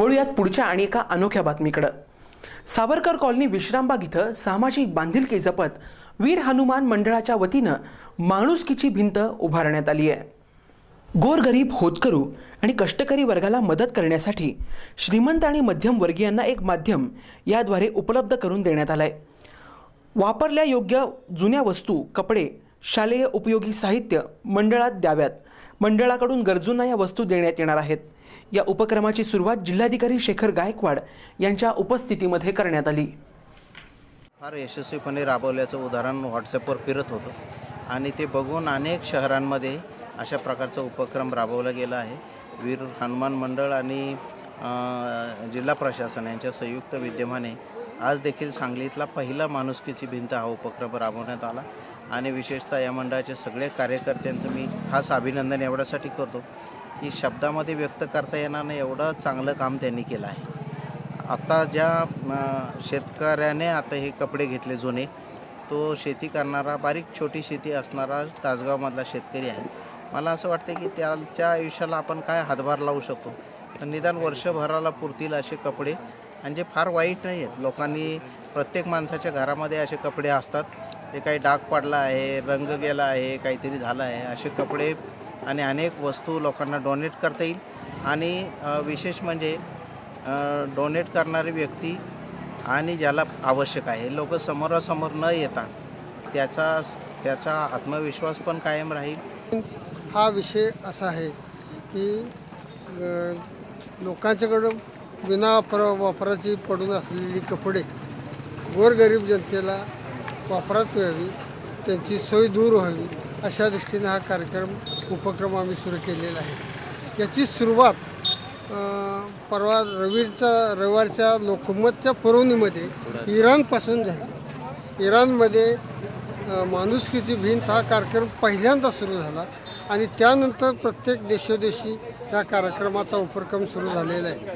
वळूयात पुढच्या आणि एका अनोख्या बातमीकडं. सावरकर कॉलनी विश्रामबाग इथं सामाजिक बांधिलकी जपत वीर हनुमान मंडळाच्या वतीनं माणुसकीची भिंत उभारण्यात आली आहे. गोरगरीब होतकरू आणि कष्टकरी वर्गाला मदत करण्यासाठी श्रीमंत आणि मध्यम वर्गीयांना एक माध्यम याद्वारे उपलब्ध करून देण्यात आलं आहे वापरल्या योग्य जुन्या वस्तू कपडे शालेय उपयोगी साहित्य मंडळात द्याव्यात. मंडळाकडून गरजूंना या वस्तू देण्यात येणार आहेत. या उपक्रमाची सुरुवात जिल्हाधिकारी शेखर गायकवाड यांच्या उपस्थितीमध्ये करण्यात आली. फार यशस्वीपणे राबवल्याचं उदाहरण व्हॉट्सअपवर फिरत होतं आणि ते बघून अनेक शहरांमध्ये अशा प्रकारचा उपक्रम राबवला गेला आहे. वीर हनुमान मंडळ आणि जिल्हा प्रशासन यांच्या संयुक्त विद्यमाने आज देखील सांगलीतला पहिला माणुसकीची भिंत हा उपक्रम राबवण्यात आला. आणि विशेषतः या मंडळाचे सगळे कार्यकर्त्यांचं मी खास अभिनंदन एवढ्यासाठी करतो की शब्दामध्ये व्यक्त करता येणार नाही एवढं चांगलं काम त्यांनी केलं आहे. आता ज्या शेतकऱ्याने आता हे कपडे घेतले जुने तो शेती करणारा बारीक छोटी शेती असणारा तासगावमधला शेतकरी आहे. मला असं वाटतं की त्याच्या आयुष्याला आपण काय हातभार लावू शकतो? तर निदान वर्षभराला पुरतील असे कपडे. आणि जे फार वाईट नाही आहेत लोकांनी प्रत्येक माणसाच्या घरामध्ये असे कपडे असतात. ते काही डाग पडला आहे रंग गेला आहे काहीतरी झालं आहे. असे कपडे आणि अनेक वस्तू लोकांना डोनेट करता येईल. आणि विशेष म्हणजे डोनेट करणारी व्यक्ती आणि ज्याला आवश्यक आहे लोक समोरासमोर न येता त्याचा त्याचा आत्मविश्वास पण कायम राहील. हा विषय असा आहे की लोकांच्याकडं विना वापराची पडून असलेली कपडे गोरगरीब जनतेला वापरात यावी त्यांची सोय दूर व्हावी अशा दृष्टीने हा कार्यक्रम उपक्रम आम्ही सुरू केलेला आहे. याची सुरुवात परवा रविचा रविवारच्या लोकमतच्या पुरवणीमध्ये इराणपासून झाली. इराणमध्ये माणुसकीची भिंत हा कार्यक्रम पहिल्यांदा सुरू झाला आणि त्यानंतर प्रत्येक देशोदेशी या कार्यक्रमाचा उपक्रम सुरू झालेला आहे.